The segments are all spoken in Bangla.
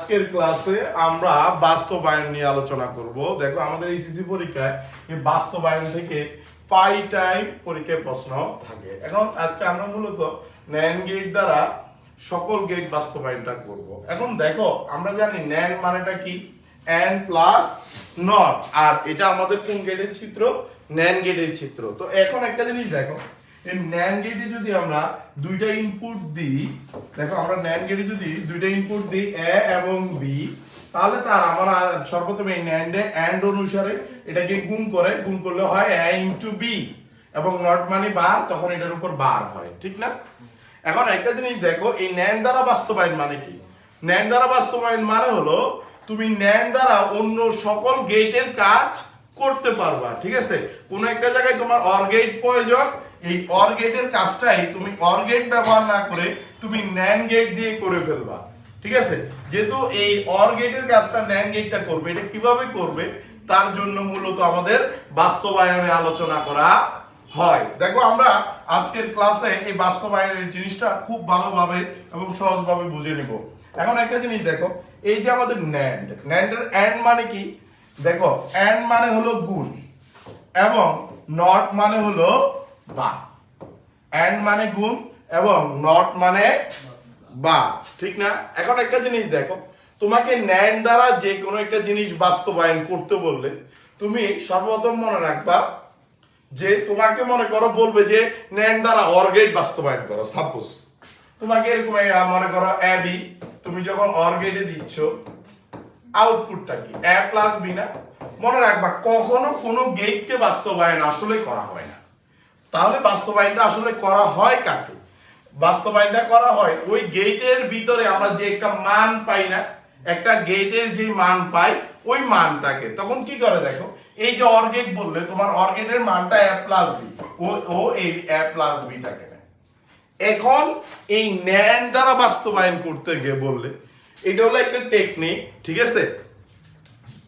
আজকের ক্লাসে আমরা বাস্তবায়ন নিয়ে আলোচনা করব। দেখো আমাদের এইচএসসি পরীক্ষায় এই বাস্তবায়ন থেকে ফাইভ টাইম পরীক্ষায় প্রশ্ন থাকে। এখন আজকে আমরা মূলত ন্যান গেট দ্বারা সকল গেট বাস্তবায়নটা করব। এখন দেখো, আমরা জানি ন্যান মানেটা কি? এন প্লাস নট আর এটা আমাদের কোন গেটের চিত্র? ন্যান গেটের চিত্র। তো এখন একটা জিনিস দেখো এই ন্যান গেটে যদি আমরা দুইটা ইনপুট দিই, দেখো আমরা ন্যান গেটে যদি দুইটা ইনপুট দিই এ এবং বি তাহলে তার আমরা সর্বপ্রথমে এই ন্যান্ডে অ্যান্ড অনুসারে এটাকে গুণ করে, গুণ করলে হয় এ ইনটু বি এবং নট মানে বার তখন এটার উপর বার হয়, ঠিক না? এখন একটা জিনিস দেখো, এই ন্যান দ্বারা বাস্তবায়ন মানে কি? ন্যান দ্বারা বাস্তবায়ন মানে হলো তুমি ন্যান দ্বারা অন্য সকল গেটের কাজ করতে পারবা, ঠিক আছে? কোন একটা জায়গায় তোমার অর গেট প্রয়োজন এই অর কাজটাই তুমি অর গেট ব্যবহার না করে তুমি ন্যান গেট দিয়ে করে ফেলবা। ঠিক আছে? যেহেতু এই অর কাজটা ন্যান গেটটা করবে, এটা কীভাবে করবে? তার জন্য মূলত আমাদের বাস্তবায়নে আলোচনা করা হয়। দেখো, আমরা আজকের ক্লাসে এই বাস্তবায়নের জিনিসটা খুব ভালোভাবে এবং সহজভাবে বুঝে নিব। এখন একটা জিনিস দেখো, এই যে আমাদের ন্যান্ড ন্যান্ডের অ্যান্ড মানে কি? দেখো অ্যান্ড মানে হলো গুণ এবং নট মানে হলো বা। অ্যান্ড মানে গুণ এবং নট মানে বা। ঠিক না? এখন একটা জিনিস দেখো, তোমাকে ন্যান দ্বারা যে কোনো একটা জিনিস বাস্তবায়ন করতে বললে তুমি সর্বপ্রথম মনে রাখবা যে তোমাকে মনে করো বলবে যে ন্যান দ্বারা অর্গেট বাস্তবায়ন করো সাপোজ তোমাকে এরকম মনে করো অ্যাবি তুমি যখন অর্গেটে দিচ্ছ আউটপুটটা কি? এ প্লাস বি না? মনে রাখবা, কখনো কোনো গেটকে বাস্তবায়ন আসলে করা হয় না। তাহলে বাস্তবায়নটা আসলে করা হয় কাকে? বাস্তবায়নটা করা হয় ওই গেটের ভিতরে আমরা যে একটা মান পাই না, একটা গেটের যে মান পাই, ওই মানটাকে। তখন কি করে দেখো? এই যে অর্গেট বললে, তোমার অর্গেটের মানটা এ প্লাস বি ও ও এই এ প্লাস বিটাকে এখন এই ন্যান দ্বারা বাস্তবায়ন করতে গিয়ে বললে, এটা হলো একটা টেকনিক ঠিক আছে?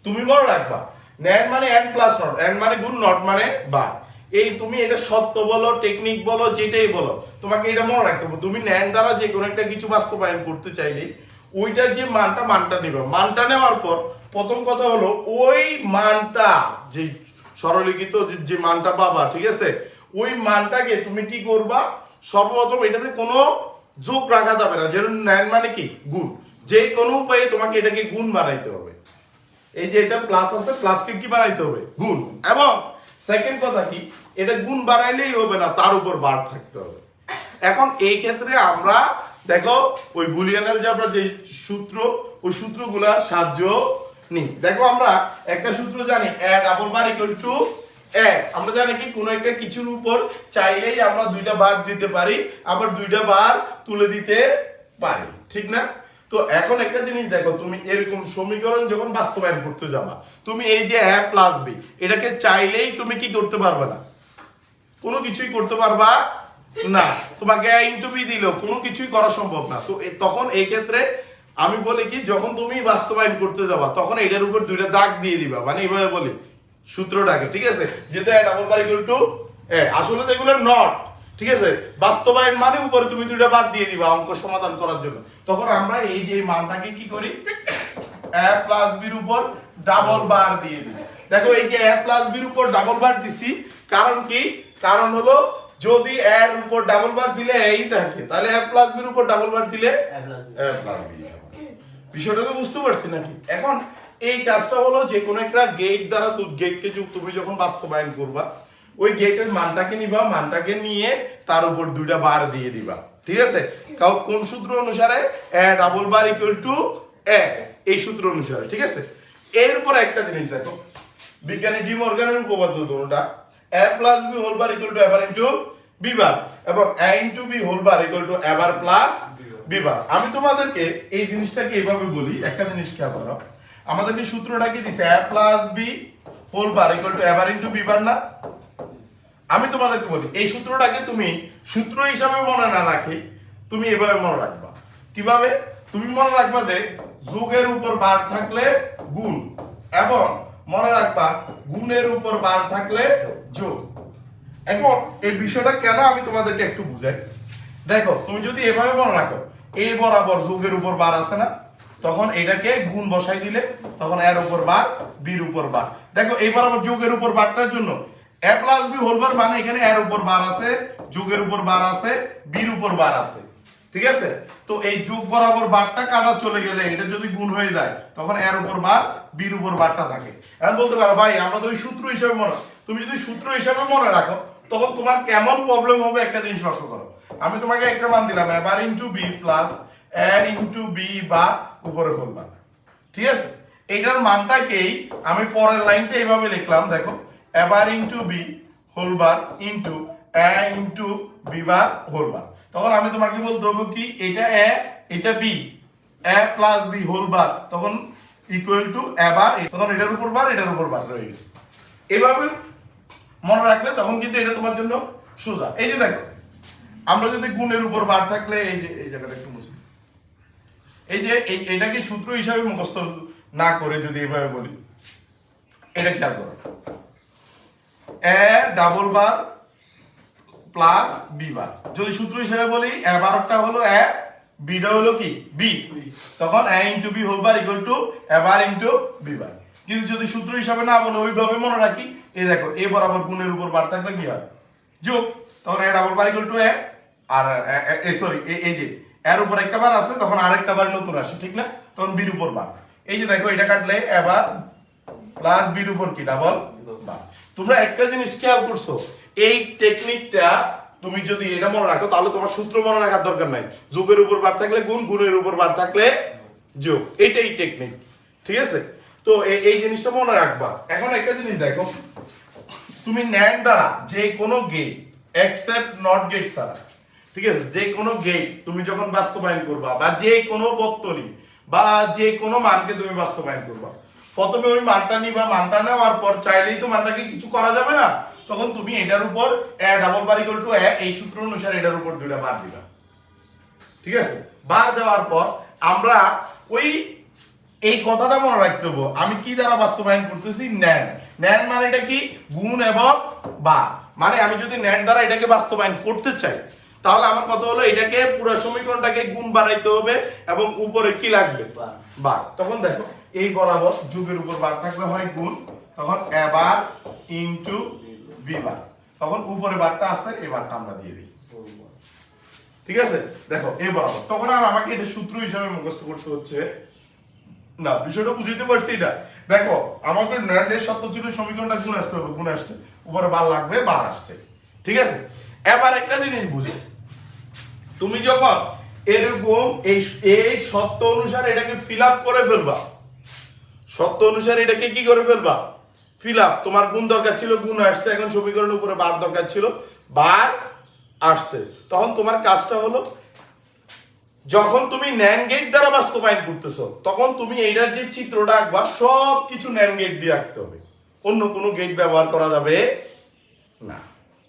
তুমি মনে রাখবা, ন্যান মানে এন প্লাস নট এন মানে গুণ নট মানে বা এই তুমি এটা সত্য বলো টেকনিক বলো, যেটাই বলো, তোমাকে এটা মনে রাখতে হবে। তুমি ন্যান দ্বারা যে কোনো একটা কিছু বাস্তবায়ন করতে চাইলে ওইটার যে মানটা মানটা নেবে। মানটা নেওয়ার পর প্রথম কথা হলো ওই মানটা, যে সরলিখিত যে- মানটা পাবা, ঠিক আছে? ওই মানটাকে তুমি কি করবা? সর্বপ্রথম এটাতে কোনো যোগ রাখা যাবে না। যেন ন্যান মানে কি? গুণ। যে কোনো উপায়ে তোমাকে এটাকে গুণ বানাইতে হবে। এই যে এটা প্লাস আছে প্লাসকে কি বানাইতে হবে? গুণ। এবং সেকেন্ড কথা কি? এটা গুণ বাড়াইলেই হবে না, তার উপর বার থাকতে হবে। এখন এই ক্ষেত্রে আমরা, দেখো, ওই বুলিয়ান অ্যালজেব্রা যে সূত্র, ওই সূত্রগুলার সাহায্য নিই। দেখো আমরা একটা সূত্র জানি, A double bar equal to A. আমরা জানি কি, কোনো একটা কিছুর উপর চাইলেই আমরা দুইটা বার দিতে পারি, আবার দুইটা বার তুলে দিতে পারি, ঠিক না? তো এখন একটা জিনিস দেখো, তুমি এরকম সমীকরণ যখন বাস্তবায়ন করতে যাবা, তুমি এই যে এ প্লাস বি এটাকে চাইলেই তুমি কি করতে পারবে না? কোনো কিছুই করতে পারবা না। তোমাকে ইন্টু বি দিল, কোনো কিছুই করা সম্ভব না। তো তখন এই ক্ষেত্রে আমি বলি কি, যখন তুমি বাস্তবায়ন করতে যাবা, তখন এটার উপর দুইটা দাগ দিয়ে দিবা। মানে এইভাবে বলি, সূত্রটাকে, ঠিক আছে? টু আসলে তো এগুলো নট ঠিক আছে? বাস্তবায়ন মানে উপরে তুমি দুইটা বাদ দিয়ে দিবা অঙ্ক সমাধান করার জন্য। তখন আমরা এই যে মানটাকে কি করি? এ প্লাস বির উপর ডাবল বার দিয়ে দিই। দেখো, এই যে এ প্লাস বির উপর ডাবল বার দিছি, কারণ কি? কারণ হলো যদি এর উপর ডাবল বার দিলে এই থাকে তাহলে এ প্লাস বির উপর ডাবল বার দিলে এ প্লাস বি বিষয়টা তো বুঝতে পারছি নাকি এখন এই কাজটা হলো যে কোনো একটা গেট দ্বারা গেটকে তুমি যখন বাস্তবায়ন করবা ওই গেটের মানটাকে নিবা মানটাকে নিয়ে তার উপর দুইটা বার দিয়ে দিবা। ঠিক আছে? কাউ কোন সূত্র অনুসারে A double bar equal to A এই সূত্র অনুসারে ঠিক আছে? এরপর একটা জিনিস দেখো। বিজ্ঞানী ডি মর্গানের উপপাদ্য দুটোটা A plus B whole bar equal to A bar into B bar এবং A into B whole bar equal to A bar plus B bar আমি তোমাদেরকে এই জিনিসটাকে এইভাবে বলি, একটা জিনিস খেয়াল করো আমাদেরকে সূত্রটা কি দিছে? A plus B whole bar equal to A bar into B bar না? আমি তোমাদেরকে বলি, এই সূত্রটাকে তুমি সূত্র হিসাবে মনে না রাখে, তুমি এভাবে মনে রাখবা। কীভাবে? তুমি মনে রাখবা যে যোগের উপর বার থাকলে গুণ, এবং মনে রাখবা গুণের উপর বার থাকলে যোগ এখন এই বিষয়টা কেন আমি তোমাদেরকে একটু বুঝাই? দেখো, তুমি যদি এভাবে মনে রাখো এই বরাবর যোগের উপর বার আছে না, তখন এটাকে গুণ বসাই দিলে, তখন এর উপর বার, বির উপর বার। দেখো এইবার আবার যোগের উপর বারটার জন্য, A plus B whole bar মানে এখানে এর উপর বার আছে, যোগের উপর বার আছে, বির উপর বার আছে। ঠিক আছে? তো এই যুগ বরাবর বারটা কাটা চলে গেলে এটা যদি গুণ হয়ে যায়, তখন এর উপর বার বির উপর বারটা থাকে। এখন বলতে পারো, ভাই, আমরা তো ওই সূত্র হিসাবে মনে তুমি যদি সূত্র হিসাবে মনে রাখো, তখন তোমার কেমন প্রবলেম হবে একটা জিনিস লক্ষ্য করো। আমি তোমাকে একটা মান দিলাম, A bar into B plus এর ইন্টু বি বা উপরে হোলবার ঠিক আছে? এইটার মানটাকেই আমি পরের লাইনটা এইভাবে লিখলাম, দেখো, এবার into B whole bar into A into B bar. Whole bar তখন আমি তোমাকে বলতে হবে কি, এটা এ এটা B A plus B whole bar তখন ইকুয়াল টু এ বার তখন এটার উপর বার এটার উপর বার রয়ে গেছে। এভাবে মনে রাখলে তখন কিন্তু এটা তোমার জন্য সোজা। এই যে দেখো, আমরা যদি গুণের উপর বার থাকলে এই যে, এই জায়গাটা একটু মুছে। এই যে এটাকে সূত্র হিসাবে মুখস্থ না করে যদি এভাবে বলি, এটা খেয়াল করো। A double bar plus B bar যদি সূত্র হিসাবে বলি এ বারটা হলো এ বিটা হলো কি? বি তখন A into B whole bar equal to A bar into B bar কিন্তু যদি সূত্র হিসাবে না বলে, ওইভাবে মনে রাখি, এই দেখো এ বরাবর গুণের উপর বার থাকলে কি হয়? যোগ। তখন A double bar equal to A R, A sorry এই যে, এর উপর একটা বার আছে, তখন আরেকটা বার নতুন আসে, ঠিক না? তখন বির উপর বার এই যে দেখো, এটা কাটলে এবার প্লাস বির উপর কি? ডাবল বার তোমরা একটা জিনিস খেয়াল করছ এই টেকনিকটা তুমি যদি এটা মনে রাখো, তাহলে তোমার সূত্র মনে রাখার দরকার নাই। যোগের উপর বার থাকলে গুণ, গুণের উপর বার থাকলে যোগ। এইটাই টেকনিক ঠিক আছে? তো এই জিনিসটা মনে রাখবা। এখন একটা জিনিস দেখো, তুমি ন্যান দ্বারা যে কোনো গেট এক্সেপ্ট নট গেট ছাড়া, ঠিক আছে? যে কোনো গেট তুমি যখন বাস্তবায়ন করবা, বা যে কোনো বর্তনী বা যে কোনো মানকে তুমি বাস্তবায়ন করবা। প্রথমে ওই মানটা নিবা, মানটা নেওয়ার পর চাইলেই তো মানটাকে কিছু করা যাবে না। তখন তুমি এটার উপর A double bar equal to A এই সূত্র অনুসারে এটার উপর দুইটা বার দিবা। ঠিক আছে? বার দেওয়ার পর আমরা ওই এই কথাটা মনে রাখতে হবে আমি কি দ্বারা বাস্তবায়ন করতেছি? ন্যান ন্যান মানে এটা কি? গুণ এবং বা মানে আমি যদি ন্যান দ্বারা এটাকে বাস্তবায়ন করতে চাই তাহলে আমার কথা হলো এটাকে পুরো সমীকরণটাকে গুণ বানাইতে হবে এবং উপরে কি লাগবে। বার তখন দেখো এই বরাবর যুগের উপর বার থাকলে হয় গুণ তখন এবার ইনটু বি বার। তখন উপরে বারটা আছে, এই বারটা আমরা দিয়ে দিই। ঠিক আছে? দেখো, এই বরাবর। তখন আর আমাকে এটা সূত্র হিসাবে মুখস্থ করতে হচ্ছে। না, বিষয়টা বুঝতে পারছি এটা। দেখো, আমাদের ন্যান্ডের সত্য ছিল, সমীকরণটা গুণ আসতে হবে? গুণ আসছে? উপরে বার লাগবে, বার আসছে। ঠিক আছে? এবার একটা জিনিস বুঝো। তুমি যখন এরকম এই এই সত্য অনুসারে এটাকে ফিল আপ করে ফেলবা, সত্য অনুসারে এটাকে কি করে ফেলবা? ফিল আপ তোমার গুণ দরকার ছিল, গুণ আসছে, এখন সমীকরণের উপরে বার দরকার ছিল, বার আসছে। তখন তোমার কাজটা হলো, যখন তুমি ন্যান গেট দ্বারা বাস্তবায়ন করতেছো, তখন তুমি এইটার যে চিত্রটা আঁকবা সব কিছু ন্যান গেট দিয়ে আঁকতে হবে। অন্য কোনো গেট ব্যবহার করা যাবে না।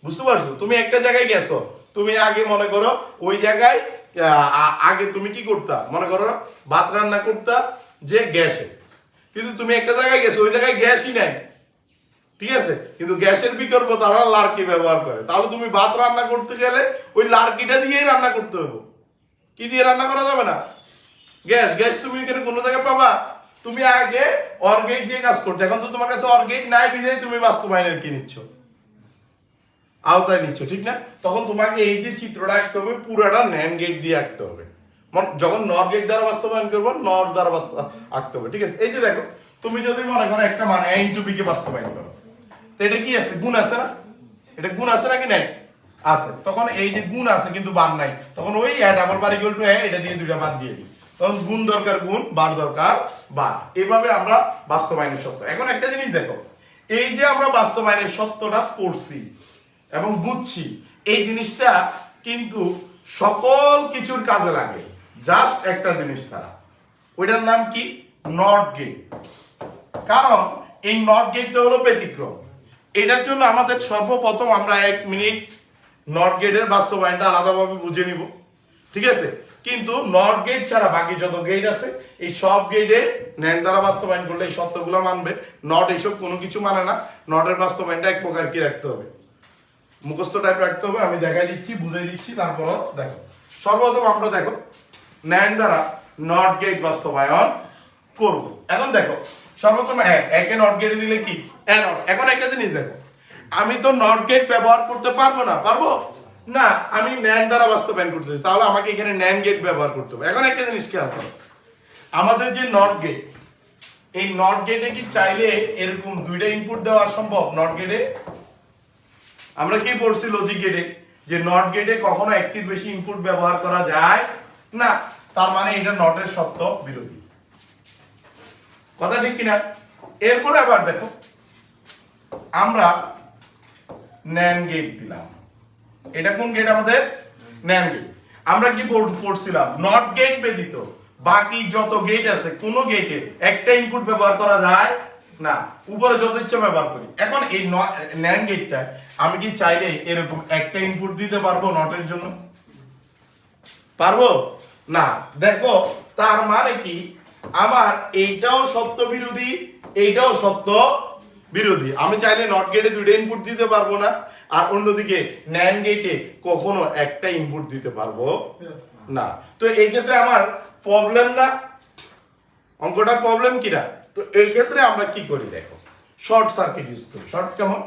বুঝতে পারছ? তুমি একটা জায়গায় গেছো, তুমি আগে মনে করো, ওই জায়গায় আগে তুমি কি করতা? মনে করো, ভাত রান্না করতা যে গ্যাসে। কিন্তু তুমি একটা জায়গায় গেছো, ওই জায়গায় গ্যাসই নাই। ঠিক আছে? কিন্তু গ্যাসের বিকল্প তারা লার্কি ব্যবহার করে। তাহলে তুমি ভাত রান্না করতে গেলে ওই লার্কিটা দিয়েই রান্না করতে হবে কি দিয়ে রান্না করা যাবে না? গ্যাস গ্যাস তুমি এখানে কোনো জায়গায় পাবা? তুমি আগে অর্গেট দিয়ে কাজ করতে। এখন তো তোমার কাছে অর্গেট নাই বিধায় তুমি বাস্তবায়নের কি নিচ্ছ? আওতায় নিচ্ছ, ঠিক না? তখন তোমাকে এই যে চিত্রটা আঁকতে হবে, পুরাটা ন্যান গেট দিয়ে আঁকতে হবে। যখন নর গেট দ্বারা বাস্তবায়ন করব নর দ্বারা আঁকতে হবে, ঠিক আছে? এই যে দেখো, তুমি যদি মনে করো একটা মান এ ইন্টু বি কে বাস্তবায়ন করো। তো এটা কি আছে? গুণ আছে না? এটা গুণ আছে নাকি নাই? আছে। তখন এই যে গুণ আছে কিন্তু বার নাই। তখন ওই ডাবল বার ইকুয়াল টু এটা দিয়ে দুইটা বাদ দিয়ে দিই। তখন গুণ দরকার গুণ বার দরকার বার এভাবে আমরা বাস্তবায়নের সত্য। এখন একটা জিনিস দেখো। এই যে আমরা বাস্তবায়নের সত্যটা পড়ছি এবং বুঝছি, এই জিনিসটা কিন্তু সকল কিছুর কাজে লাগে। জাস্ট একটা জিনিস ছাড়া। ওইটার নাম কি? নট গেট কারণ এই নট গেটটা হলো ব্যতিক্রম। এটার জন্য আমাদের সর্বপ্রথম আমরা এক মিনিট নট গেটের বাস্তবায়নটা আলাদাভাবে বুঝে নিব। ঠিক আছে? কিন্তু নর্থ গেট ছাড়া বাকি যত গেট আছে, এই সব গেটে ন্যান দ্বারা বাস্তবায়ন করলে এই সত্যগুলো মানবে। নট এইসব কোনো কিছু মানে না। নটের বাস্তবায়নটা এক প্রকার কি রাখতে হবে? মুখস্থ টাইপ রাখতে হবে। আমি দেখাই দিচ্ছি বুঝাই দিচ্ছি তারপর দেখো। সর্বপ্রথম আমরা দেখো ন্যান দ্বারা নট গেট বাস্তবায়ন করব। এখন দেখো সর্বপ্রথম এক একে নট গেটে দিলে কি? এখন একটা জিনিস দেখো। আমি তো নট গেট ব্যবহার করতে পারব না পারব? না, আমি ন্যান দ্বারা বাস্তবায়ন করতেছি তাহলে আমাকে এখানে ন্যান গেট ব্যবহার করতে হবে। এখন একটা জিনিস খেয়াল করো। আমাদের যে নট গেট এই নট গেটে কি চাইলে এরকম দুইটা ইনপুট দেওয়া সম্ভব? নট গেটে আমরা কি পড়ছি লজিক গেটে যে নট গেটে কখনো একটির বেশি ইনপুট ব্যবহার করা যায় না। তার মানে এটা নটের সত্য বিরোধী। কথা ঠিক কিনা? এরপরে আবার দেখো। আমরা ন্যান গেট দিলাম। এটা কোন গেট আমাদের? ন্যান গেট আমরা কি পড়- পড়ছিলাম? নট গেট ব্যতীত। বাকি যত গেট আছে, কোন গেটে একটা ইনপুট ব্যবহার করা যায় না। উপরে যত ইচ্ছা ব্যবহার করি। এখন এই ন্যান গেটটা আমি কি চাইলে এরকম একটা ইনপুট দিতে পারব নটের জন্য? পারব? না। দেখো, তার মানে কি? আমার এইটাও সত্য বিরোধী, এইটাও সত্য বিরোধী। আমি চাইলে নট গেটে দুইটা ইনপুট দিতে পারব না, আর অন্যদিকে ন্যান গেটে কখনো একটা ইনপুট দিতে পারব না। তো এই ক্ষেত্রে আমার প্রবলেম না। অঙ্কটা প্রবলেম কিনা? তো এই ক্ষেত্রে আমরা কি করি দেখো শর্ট সার্কিট ইউজ করি। শর্ট কেমন?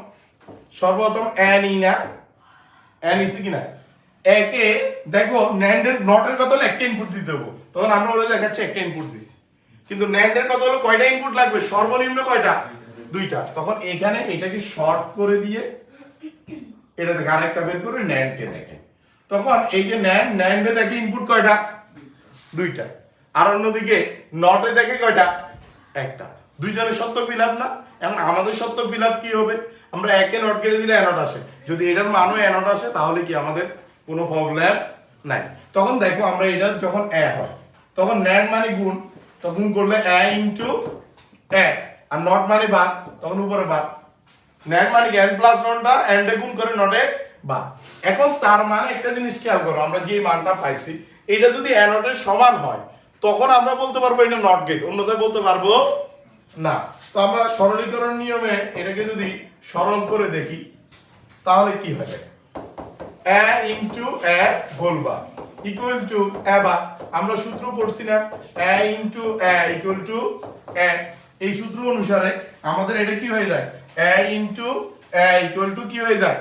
সর্বপ্রথম এন ই না? এন ইসি কিনা? একে, দেখো ন্যান্ডের নটের কত হলো একটা ইনপুট দিতে দেবো। তখন আমরা ওরা দেখাচ্ছি একটা ইনপুট দিছি। কিন্তু ন্যান্ডের কত হলো? কয়টা ইনপুট লাগবে? সর্বনিম্ন কয়টা? দুইটা। তখন এখানে এটাকে শর্ট করে দিয়ে এটা দেখে আরেকটা বের করে ন্যান্ডকে দেখে। তখন এই যে ন্যান্ড ন্যান্ডে দেখে ইনপুট কয়টা? দুইটা। আর অন্যদিকে নটে দেখে কয়টা? একটা। দুইজনের সত্য ফিল না? এখন আমাদের সত্য ফিল কি হবে? আমরা একে নট কেটে দিলে অ্যানট আসে। যদি এটার মানও অ্যানট আসে, তাহলে কি আমাদের কোনো প্রবলেম নাই। তখন দেখো, আমরা এটা যখন এ হয়, তখন ন্যান মানে গুণ। তখন করলে এ ইন্টু এ আর নট মানে বাদ, তখন উপরে বাদ। ন্যান মানে n প্লাস ওয়ানটা এন্ডে গুণ করে নটে বা এখন তার মানে একটা জিনিস খেয়াল করো, আমরা যে মানটা পাইছি, এটা যদি অ্যানটের সমান হয়, তখন আমরা বলতে পারব এটা নট গেট অন্যথায় বলতে পারব না। তো আমরা সরলীকরণ নিয়মে এটাকে যদি সরল করে দেখি, তাহলে কি হবে A into A whole bar. Equal to A bar. আমরা সূত্র পড়ছি না। A into A equal to A. এই সূত্র অনুসারে আমাদের এটা কি হয়ে যায়? A into A equal to কি হয়ে যায়?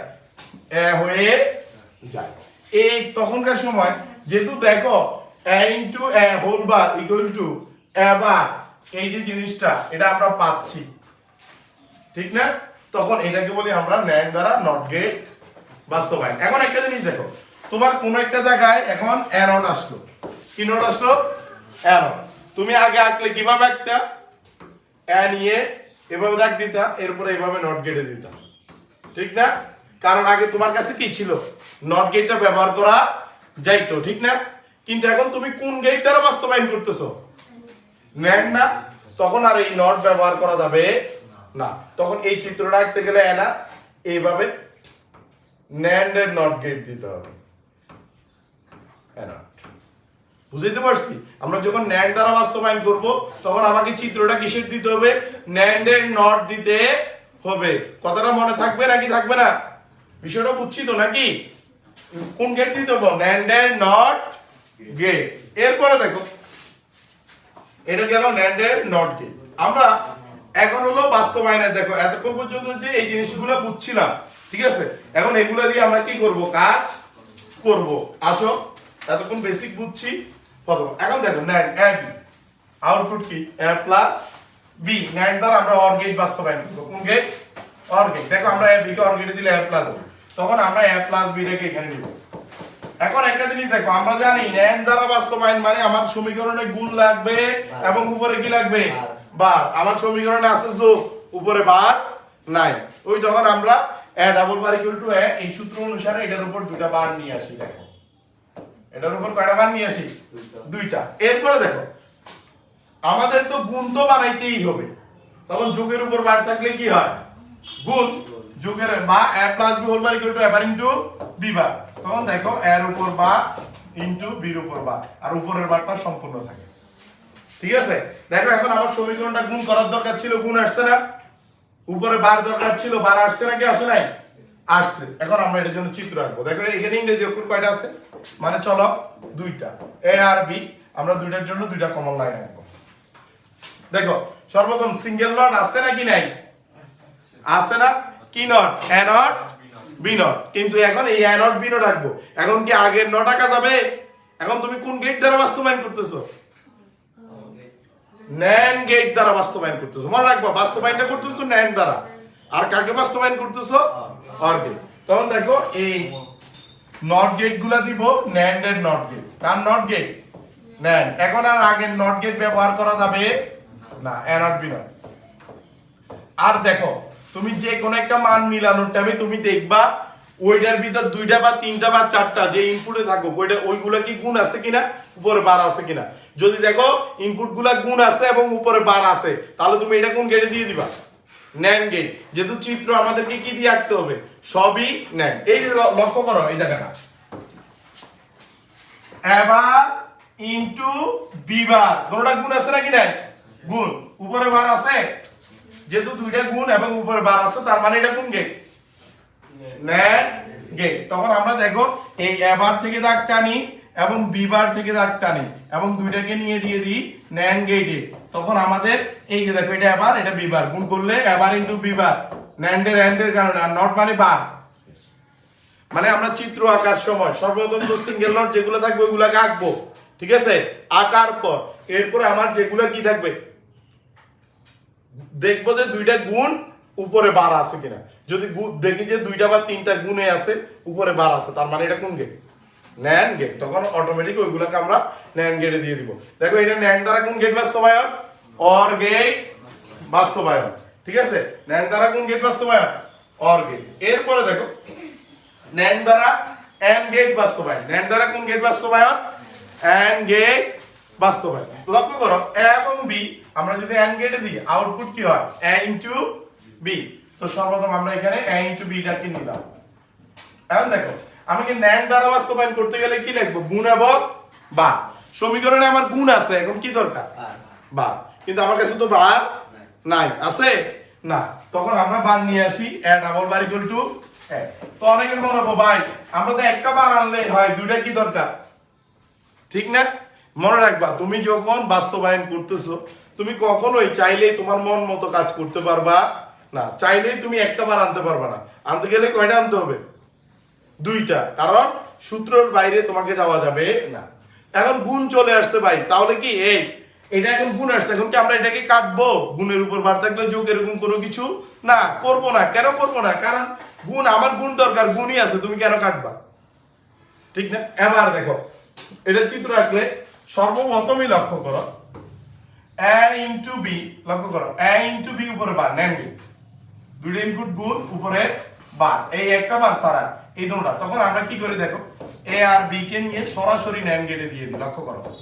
এ হয়ে যায়। এই তখনকার সময় যেহেতু দেখো, A into A whole bar equal to A bar, এই যে জিনিসটা, এটা আমরা পাচ্ছি। ঠিক না? তখন এটাকে বলি আমরা ন্যায় দ্বারা নট গেট বাস্তবায়ন। এখন একটা জিনিস দেখো, তোমার কোন একটা জায়গায় এখন অ্যারোট আসলো। কি নোট আসলো? অ্যারোট তুমি আগে আঁকলে কীভাবে আঁকতা? এ নিয়ে এভাবে দাগ দিতা, এরপরে এভাবে নট গেটে দিতা। ঠিক না? কারণ আগে তোমার কাছে কি ছিল? নট গেটটা ব্যবহার করা যাইতো, ঠিক না? কিন্তু এখন তুমি কোন গেট দ্বারা বাস্তবায়ন করতেছো? নেন না। তখন আর এই নট ব্যবহার করা যাবে না। তখন এই চিত্রটা আঁকতে গেলে এনা এইভাবে ন্যান্ডের নট গেট দিতে হবে। বুঝতে পারছি? আমরা যখন ন্যান্ড দ্বারা বাস্তবায়ন করব, তখন আমাকে চিত্রটা কিসের দিতে হবে? ন্যান্ডের নট দিতে হবে। কথাটা মনে থাকবে নাকি থাকবে না? বিষয়টা বুঝছি তো নাকি? কোন গেট দিতে হবে? ন্যান্ডের নট গেট এরপরে দেখো। এটা গেল ন্যান্ডের নট গেট আমরা এখন হলো বাস্তবায়নের, দেখো, এতক্ষণ পর্যন্ত যে এই জিনিসগুলো বুঝছিলাম ঠিক আছে? এখন এগুলো দিয়ে আমরা কি করব? কাজ করব। আসো এতক্ষণ বেসিক বুঝছি। প্রথম এখন দেখো ন্যান্ড বি আউটপুট কি? এ প্লাস বি ন্যান্ড দ্বারা আমরা অর গেট বাস্তবায়ন করব। কোন গেট অর গেট দেখো আমরা এ বি কে অর গেটে দিলে এ প্লাস হবে। তখন আমরা এ প্লাস বি রেখে এখানে নিব। এখন একটা জিনিস দেখো আমরা জানি ন্যান্ড দ্বারা বাস্তবায়ন মানে আমার সমীকরণে গুণ লাগবে এবং উপরে কি লাগবে? বার। আমার সমীকরণে আছে যোগ উপরে বার নাই। ওই যখন আমরা A double bar equal to A এই সূত্র অনুসারে এটার উপর দুইটা বার নিয়ে আসি দেখো। এটার উপর কয়টা বার নিয়ে আসি? দুইটা। এরপরে দেখো আমাদের তো গুণ তো বানাইতেই হবে। তখন যোগের উপর বার থাকলে কি হয়? গুণ। যোগের বা A plus B whole bar equal to A bar into B bar তখন দেখো এর উপর বা ইনটু বির উপর বা আর উপরের বারটা সম্পূর্ণ থাকে। ঠিক আছে? দেখো এখন আমার সমীকরণটা গুণ করার দরকার ছিল গুণ আসছে না। উপরে বার দরকার ছিল, বার আসছে নাকি? আসে নাই? আসছে। এখন আমরা এটার জন্য চিত্র আঁকবো। দেখো, এখানে ইংরেজি অক্ষর কয়টা আছে? মানে চলো, দুইটা। এ আর বি আমরা দুইটার জন্য দুইটা কমন লাইন আনব দেখো, সর্বপ্রথম সিঙ্গেল নট আছে নাকি নাই? আছে না? কি not A not B not কিন্তু এখন এই এ নট বি নট রাখব এখন কি আগের নট আঁকা যাবে? এখন তুমি কোন গেট দ্বারা বাস্তবায়ন করতেছো? ন্যান গেট দ্বারা বাস্তবায়ন করতেছো। মনে রাখব, বাস্তবায়নটা করতেছো, ন্যান দ্বারা। আর কাকে বাস্তবায়ন করতেছো? Or gate. তখন দেখো, এই নট গেটগুলা দিব ন্যান্ড এর নট গেট কার নট গেট ন্যান্ড এখন আর আগের নট গেট ব্যবহার করা যাবে না এ নট বি নট আর দেখো, তুমি যে কোনো একটা মান মিলানোর টাইমে তুমি দেখবা ওইটার ভিতর দুইটা বা তিনটা বা চারটা যে ইনপুটে থাকো ওইটা ওইগুলা কি গুণ আছে কিনা? উপরে বার আছে কিনা? যদি দেখো ইনপুটগুলা গুণ আছে এবং উপরে বার আছে, তাহলে তুমি এটা কোন গেটে দিয়ে দিবা? ন্যান গেট যেহেতু চিত্র আমাদেরকে কি দিয়ে আঁকতে হবে? সবই ন্যান এই যে লক্ষ্য করো, এই জায়গাটা এবার ইনটু বিবার দুটোটা গুণ আছে নাকি নাই? গুণ। উপরে বার আছে? যেহেতু দুইটা গুণ এবং উপরে বার আছে, তার মানে এটা কোন গেট ন্যান গেট তখন আমরা দেখো, এই এবার থেকে দাগ টানি এবং বিবার থেকে দাগ টানি এবং দুইটাকে নিয়ে দিয়ে দিই ন্যান গেটে তখন আমাদের এই যে দেখো, এটা এবার এটা বিবার। গুণ করলে এবার ইনটু বিবার। ন্যান্ডের অ্যান্ডের কারণে, আর নট মানে বার মানে আমরা চিত্র আঁকার সময়, সর্বপ্রথম তো সিঙ্গেল নট যেগুলো থাকবে, ওইগুলাকে আঁকবো। ঠিক আছে? আঁকার পর, এরপরে আমার যেগুলো কি থাকবে? দেখব যে দুইটা গুণ উপরে বার আছে কিনা। যদি দেখি যে দুইটা বা তিনটা গুণে আছে, উপরে বার আছে, তার মানে এটা কোন গেট ন্যান গেট তখন অটোমেটিক ওইগুলোকে আমরা ন্যান গেটে দিয়ে দিব। দেখো, এটা ন্যান দ্বারা কোন গেট বাস্তবায়ন? অর গেট বাস্তবায়ন। ঠিক আছে? ন্যান দ্বারা কোন গেট বাস্তবায়ন? অর গেট এরপরে দেখো ন্যান দ্বারা এন্ড গেট বাস্তবায়ন। ন্যান দ্বারা কোন গেট বাস্তবায়ন? এন্ড গেট বাস্তবায়ন। লক্ষ্য করো এ এবং বি আমরা যদি এন্ড গেটে দিই আউটপুট কি হয়? এ ইনটু বি তো সর্বপ্রথম আমরা এখানে এ ইনটু বিটাকে নিলাম? এখন দেখো আমি কি ন্যান দ্বারা বাস্তবায়ন করতে গেলে কি লিখব? গুণ এবং বা। সমীকরণে আমার গুণ আছে এখন কি দরকার? বা। কিন্তু আমার কাছে তো বার নাই। আছে? না। তখন আমরা বার নিয়ে আসি A double bar equal to তো অনেকের মনে হব ভাই আমরা তো একটা বার আনলে হয় দুইটা কি দরকার? ঠিক না? মনে রাখবা তুমি যখন বাস্তবায়ন করতেছো তুমি কখনোই চাইলেই তোমার মন মতো কাজ করতে পারবা। না, চাইলেই তুমি একটা বার আনতে পারবা না। আনতে গেলে কয়টা আনতে হবে? দুইটা। কারণ সূত্রের বাইরে তোমাকে যাওয়া যাবে না। এখন গুণ চলে আসছে ভাই, তাহলে কি? এই, এটা এখন গুণ আসছে। এখন কি আমরা এটাকে কাটবো? গুণের উপর বার থাকলে যোগ এরকম কোনো কিছু? না, করব না। কেন করব না? কারণ গুণ, আমার গুণ দরকার, গুণই আছে। তুমি কেন কাটবা? ঠিক না? এবার দেখো, এটা চিত্র রাখলে সর্বপ্রথমই লক্ষ্য করো। এ ইন্টু বি লক্ষ্য করো। এ ইন্টু বি উপরে বা ন্যান্ড দুইটা ইনপুট গুণ উপরে বার। এই একটা বার ছাড়া। এই দুটোটা তখন আমরা কি করি দেখো? এ আর বি কে নিয়ে সরাসরি ন্যান গেটে দিয়ে দিই। লক্ষ্য করো।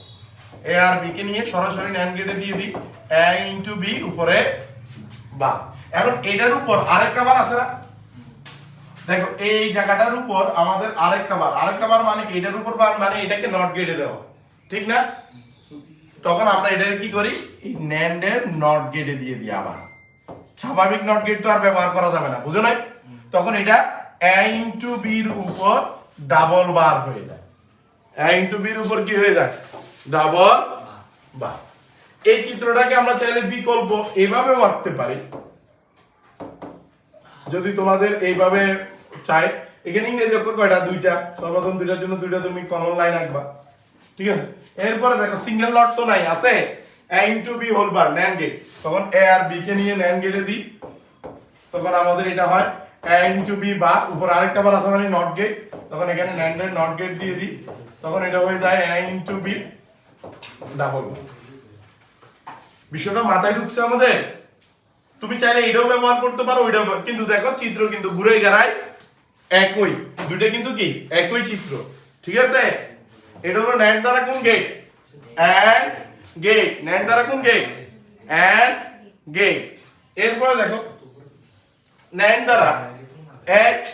এ আর বি কে নিয়ে সরাসরি ন্যান গেটে দিয়ে দিই। এ ইন্টু বি উপরে বার। এখন এটার উপর আরেকটা বার আছে না? দেখো, এই জায়গাটার উপর আমাদের আরেকটা বার। আরেকটা বার মানে এটার উপর বার মানে এটাকে নট গেটে দেওয়া। ঠিক না? তখন আমরা এটাকে কি করি? ন্যান্ডের নট গেটে দিয়ে দিই আবার। স্বাভাবিক নট গেট তো আর ব্যবহার করা যাবে না, বুঝো নাই? তখন এটা এ ইন্টু বির উপর ডাবল বার হয়ে যায়। এ ইন্টু বির উপর কি হয়ে যায়? ডাবল বার এই চিত্রটাকে আমরা চাইলে বিকল্প এভাবেও আঁকতে পারি। যদি তোমাদের এইভাবে চাই, এখানে ইংরেজি অক্ষর কয়টা? দুইটা। সর্বপ্রথম দুইটার জন্য দুইটা তুমি কমন লাইন আঁকবা। ঠিক আছে? এরপরে দেখো সিঙ্গেল নট তো নাই, আছে? A into B whole bar NAND gate তখন এ আর বি কে নিয়ে ন্যান্ড গেটে দিই। তখন আমাদের এটা হয় এ ইনটু বি বার উপর আরেকটা বার আছে মানে নট গেট তখন এখানে ন্যান্ডের নট গেট দিয়ে দিই। তখন এটা হয়ে যায় এ ইনটু বি ডাবল বিষয়টা মাথায় ঢুকছে আমাদের। তুমি চাইলে এটাও ব্যবহার করতে পারো, ওইটাও কিন্তু দেখো, চিত্র কিন্তু ঘুরে গেড়ায় একই। দুইটা কিন্তু কি? একই চিত্র। ঠিক আছে? এটা হলো ন্যান্ড দ্বারা কোন গেট অ্যান্ড গেট ন্যান্ড দ্বারা কোন গেট অ্যান্ড গেট এরপরে দেখো ন্যান্ড দ্বারা এক্স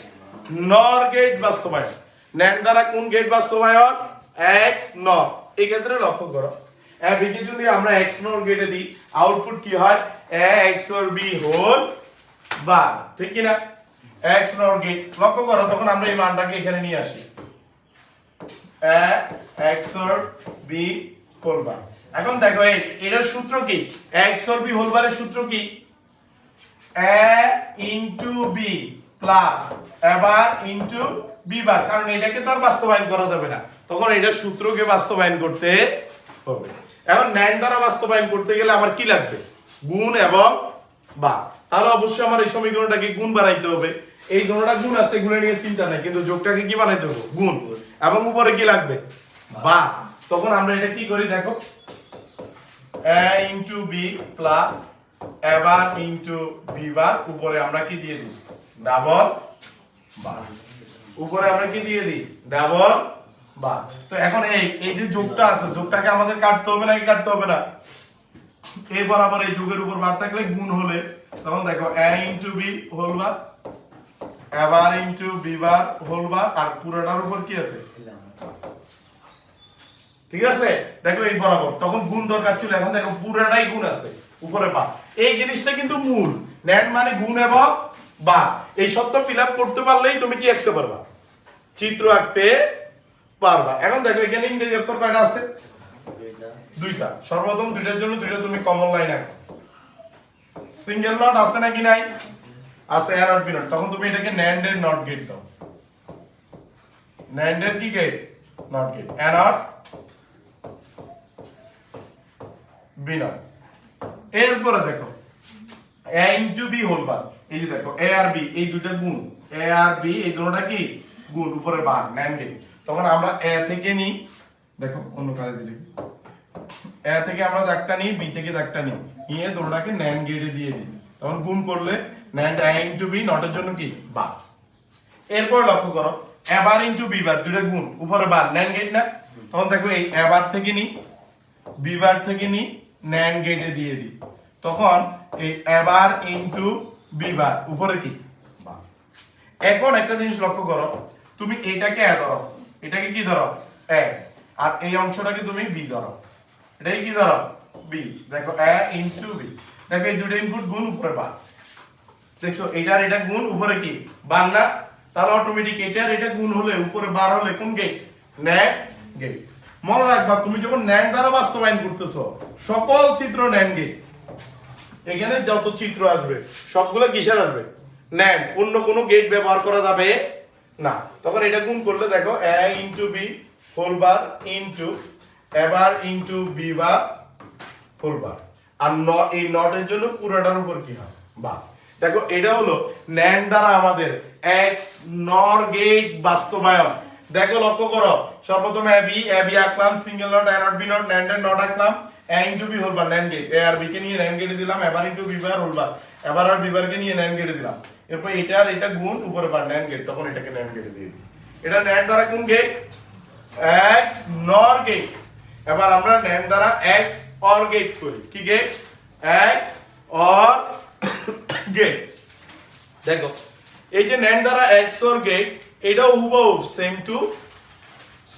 নর গেট বাস্তবায়ন। ন্যান্ড দ্বারা কোন গেট বাস্তবায়ন? এক্স নর এই ক্ষেত্রে লক্ষ্য করো বিকে যদি আমরা এক্স নর গেটে দিই আউটপুট কি হয়? A x or B whole বা ঠিক কি না এক্স নর গেট লক্ষ্য করো, তখন আমরা এই মানটাকে এখানে নিয়ে আসি। A x or B bar এখন দেখো এটার সূত্র কি? এক্স অর বি হোল বারের সূত্র কি? A into B plus A bar into B bar কারণ এটাকে তো বাস্তবায়ন করা যাবে না। তখন এটার সূত্রকে বাস্তবায়ন করতে হবে। এখন ন্যান দ্বারা বাস্তবায়ন করতে গেলে আমার কি লাগবে? গুণ এবং বা তাহলে অবশ্যই আমার এই সমীকরণটাকে গুণ বানাইতে হবে। এই ধরনের গুণ আছে, এগুলো নিয়ে চিন্তা নাই, কিন্তু যোগটাকে কি বানাইতে হবে? গুণ। এবং উপরে কি লাগবে? বা তখন আমরা এটা কি করি দেখো? A into B plus A bar into B bar উপরে আমরা কি দিয়ে দিই? ডাবল বার উপরে আমরা কি দিয়ে দিই? ডাবল বার তো এখন এই এই যে যোগটা আছে, যোগটাকে আমাদের কাটতে হবে নাকি কাটতে হবে না? এই বরাবর এই যোগের উপর বার থাকলে গুণ হলে, তখন দেখো, a into B whole bar A bar into B bar whole bar আর পুরোটার উপর কি আছে? ঠিক আছে? দেখো এই বরাবর। তখন গুণ দরকার ছিল এখন দেখো পুরোটাই গুণ আছে উপরে বা এই জিনিসটা কিন্তু মূল। ন্যান্ড মানে গুণ এবং বা। এই সত্য ফিল করতে পারলেই তুমি কি আঁকতে পারবা? চিত্র আঁকতে পারবা। এখন দেখো এখানে ইংরেজি অক্ষর কয়টা আছে? দুইটা। সর্বপ্রথম দুইটার জন্য দুইটা তুমি কমন লাইন আঁকো। সিঙ্গেল নট আছে নাকি নাই? আছে এ নট বি নট তখন তুমি এটাকে ন্যান্ড এর নট গেট দাও। ন্যান্ড এর কি gate not gate A not B এরপরে দেখো A into B whole bar এই যে দেখো এ আর বি এই দুইটা গুণ। এ আর বি এই দুটোটা কি? গুণ উপরে বার ন্যান্ড গেট তখন আমরা এ থেকে নিই দেখো, অন্য কালে দিলে এ থেকে আমরা একটা নিই বি থেকে একটা নিই। নিয়ে দুটোটাকে ন্যান্ড গেটে দিয়ে দিই। তখন গুণ করলে ন্যান্ড এ ইনটু বি নটের জন্য কি? বা এরপর লক্ষ্য করো এবার ইনটু বি বার দুটো গুণ উপরে বার ন্যান্ড গেট না? তখন দেখো এই এবার থেকে নিই বিবার থেকে নি ন্যান গেটে দিয়ে দিই। তখন এই এবার ইনটু বিবার উপরে কি? বা। এখন একটা জিনিস লক্ষ্য করো, তুমি এটাকে এ ধরো। এটাকে কি ধরো? এ আর এই অংশটাকে তুমি বি ধরো। এটাকে কি ধরো? বি দেখো এ ইনটু বি দেখো, এই দুটো ইনপুট গুণ উপরে বার দেখছ এটা আর এটা গুণ উপরে কি? বার না? তাহলে অটোমেটিক এটা আর এটা গুণ হলে, উপরে বার হলে কোন গেট ন্যাক গেট মনে রাখবা, তুমি যখন ন্যান দ্বারা বাস্তবায়ন করতেছো, সকল চিত্র ন্যান গেট এখানে যত চিত্র আসবে, সবগুলো কিসের আসবে? ন্যান অন্য কোনো গেট ব্যবহার করা যাবে না। তখন এটা গুণ করলে দেখো A into B whole bar into A bar into B বা হোল বার আর ন এই নটের জন্য পুরোটার উপর কি হয়? বা দেখো, এটা হলো ন্যান দ্বারা আমাদের এক্স নর গেট বাস্তবায়ন। দেখো লক্ষ্য করো। সর্বপ্রথম এ বি এ বি আঁকলাম single not not B not ন্যান্ডের not আঁকলাম। A into B whole bar NAND gate A R B কে নিয়ে ন্যান গেটে দিলাম, A bar into B bar whole bar A bar R B নিয়ে ন্যান গেটে দিলাম। এরপর এটা আর এটা গুণ উপরে বার ন্যান গেট তখন এটাকে ন্যান গেটে দিয়ে দিচ্ছি এটা ন্যান দ্বারা কোন গেট এক্স নর গেট এবার আমরা ন্যান দ্বারা এক্স অর গেট করি। কি গেট এক্স অর গেট দেখো, এই যে ন্যান্ড দ্বারা এক্স অর গেট এটাও হুবহু সেম টু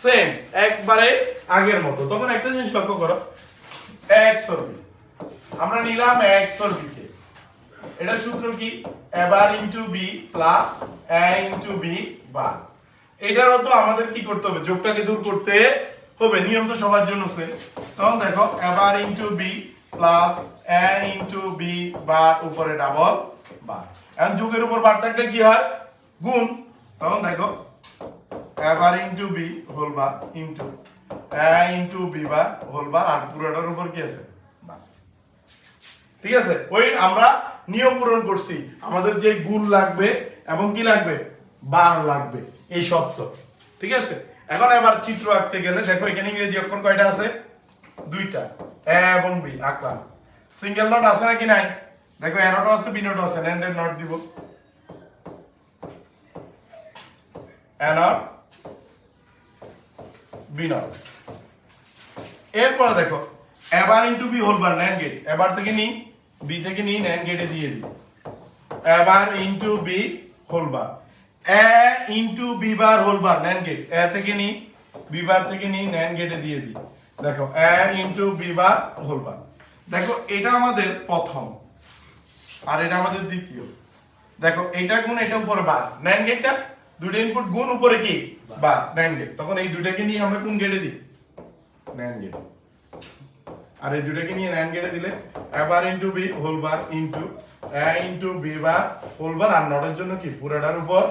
সেম একবারে আগের মতো। তখন একটা জিনিস লক্ষ্য করো এক্স অর বি আমরা নিলাম এক্স অর বি কে এটা সূত্র কি? A bar into B plus A into B bar এটারও তো আমাদের কি করতে হবে? যোগটাকে দূর করতে হবে। নিয়ম তো সবার জন্য সেম তখন দেখো A bar into B plus A into B bar উপরে ডাবল বার এখন যোগের উপর বার থাকলে কি হয়? গুণ। তখন দেখো A bar into B whole bar into A into B bar whole bar আর পুরোটার উপর কি আছে? ঠিক আছে? ওই আমরা নিয়ম পূরণ করছি। আমাদের যে গুণ লাগবে এবং কি লাগবে? বার লাগবে, এই শব্দ ঠিক আছে? এখন এবার চিত্র আঁকতে গেলে, দেখো এখানে ইংরেজি অক্ষর কয়টা আছে? দুইটা। এ এবং বি, আঁকলাম। সিঙ্গেল নট আছে নাকি নাই? দেখো, এ নট আছে, বি নট আছে ন্যান্ডের নট দিব। এ নট বি নট এরপরে দেখো, A bar into B whole bar NAND gate A bar থেকে নি বি থেকে নি ন্যান গেটে দিয়ে দিই। A bar into B whole bar A into B bar whole bar NAND gate A থেকে নি বি বার থেকে নি ন্যান গেটে দিয়ে দিই। দেখো A into B bar whole bar দেখো, এটা আমাদের প্রথম, আর এটা আমাদের দ্বিতীয়। দেখো, এটা গুণ এটা উপরে বার। ন্যান গেটটা দুটো ইনপুট গুণ উপরে কি? বার ন্যান গেট তখন এই দুটাকে নিয়ে আমরা কোন গেটে দিই? ন্যান গেট আর এই দুটাকে নিয়ে ন্যান গেটে দিলে A bar into B whole bar into A into B bar whole bar আর নটের জন্য কি? পুরাটার উপর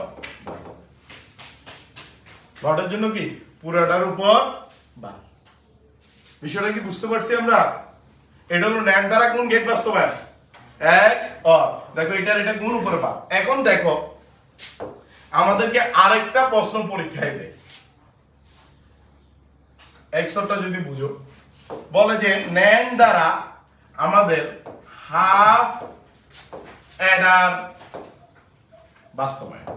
নটের জন্য কি? পুরাটার উপর বার বিষয়টা কি বুঝতে পারছি আমরা? এটা হলো ন্যান দ্বারা কোন গেট বাস্তবায়ন? এক্স অর দেখো, এটার, এটা কোন উপরে পা এখন দেখো আমাদেরকে আরেকটা প্রশ্ন পরীক্ষায় দেয়। এক্সরটা যদি বুঝো। বলে যে, ন্যান দ্বারা আমাদের হাফ অ্যাডার বাস্তবায়ন।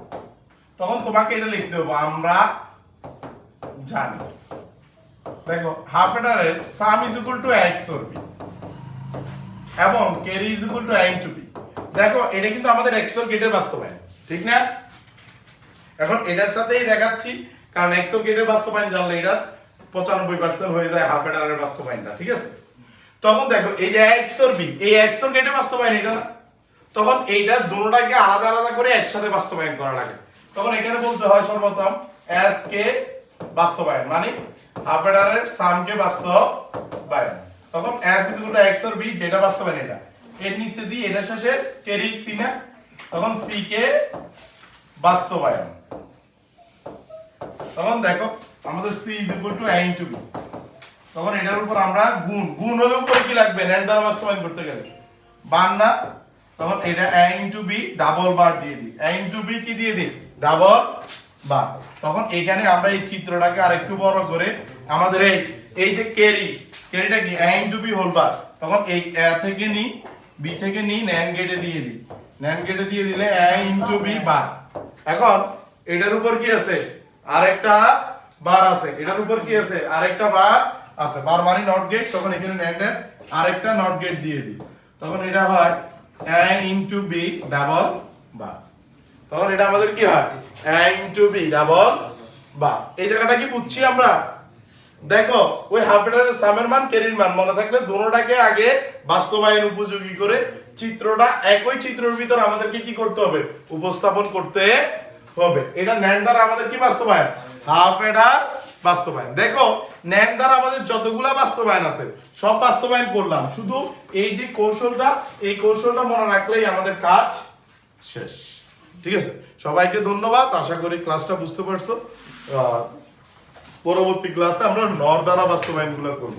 তখন তোমাকে এটা লিখতে হবে, আমরা জানি। দেখো half অ্যাডারের sum is equal to XOR B এবং carry is equal to N two B দেখো, এটা কিন্তু আমাদের এক্স অর গেটের বাস্তবায়ন, ঠিক না? এখন এটার সাথেই দেখাচ্ছি, কারণ একশো গেটের বাস্তবায়ন জানলে এটার পঁচানব্বই পার্সেন্ট হয়ে যায় হাফ অ্যাডারের বাস্তবায়নটা, ঠিক আছে? তখন দেখো, এই যে এক্স অর বি এই এক্স অর গেটের বাস্তবায়ন এটা না। তখন এইটা দুটোটাকে আলাদা আলাদা করে একসাথে বাস্তবায়ন করা লাগে। তখন এখানে বলতে হয় সর্বপ্রথম এস কে বাস্তবায়ন মানে হাফ অ্যাডারের সামকে বাস্তবায়ন। তখন S is equal or B যেটা বাস্তবায়ন এটা। এর নিচে দিয়ে এটা শেষে ক্যারি সি না। তখন সি কে বাস্তবায়ন। তখন দেখো, আমাদের C is equal to N two B তখন এটার উপর আমরা গুণ গুণ হলে উপরে কি লাগবে? নেন দ্বারা বাস্তবায়ন করতে গেলে। বার না, তখন এটা a into B double bar দিয়ে দিই। a ইনটু বি কি দিয়ে দিই? ডাবল বার তখন এখানে আমরা এই চিত্রটাকে আরেকটু বড় করে আমাদের এই এই যে ক্যারি ক্যারিটা কি? a into B whole bar তখন এই এ থেকে নি বি থেকে নি ন্যান গেটে দিয়ে দিই। ন্যান গেটে দিয়ে দিলে a ইনটু বি বার এখন এটার উপর কি আছে? আরেকটা বার আছে। এটার উপর কি আছে? আরেকটা বার আছে। বার মানে নট গেট তখন এখানে ন্যান্ডের আরেকটা নট গেট দিয়ে দিই। তখন এটা হয় a into B double bar তখন এটা আমাদের কি হয়? A into B double bar এই জায়গাটা কি বুঝছি আমরা? দেখো, ওই হাফ এটার সামের মান কেরির মান। মনে থাকলে দুটোটাকে আগে বাস্তবায়ন উপযোগী করে চিত্রটা একই চিত্রের ভিতর আমাদেরকে কি করতে হবে? উপস্থাপন করতে হবে। এটা ন্যান দ্বারা আমাদের কি বাস্তবায়ন? হাফ এডার বাস্তবায়ন। দেখো ন্যান দ্বারা আমাদের যতগুলা বাস্তবায়ন আছে, সব বাস্তবায়ন করলাম। শুধু এই যে কৌশলটা, এই কৌশলটা মনে রাখলেই আমাদের কাজ শেষ। ঠিক আছে? সবাইকে ধন্যবাদ। আশা করি ক্লাসটা বুঝতে পারছ। পরবর্তী ক্লাসে আমরা নর দ্বারা বাস্তবায়নগুলো করব।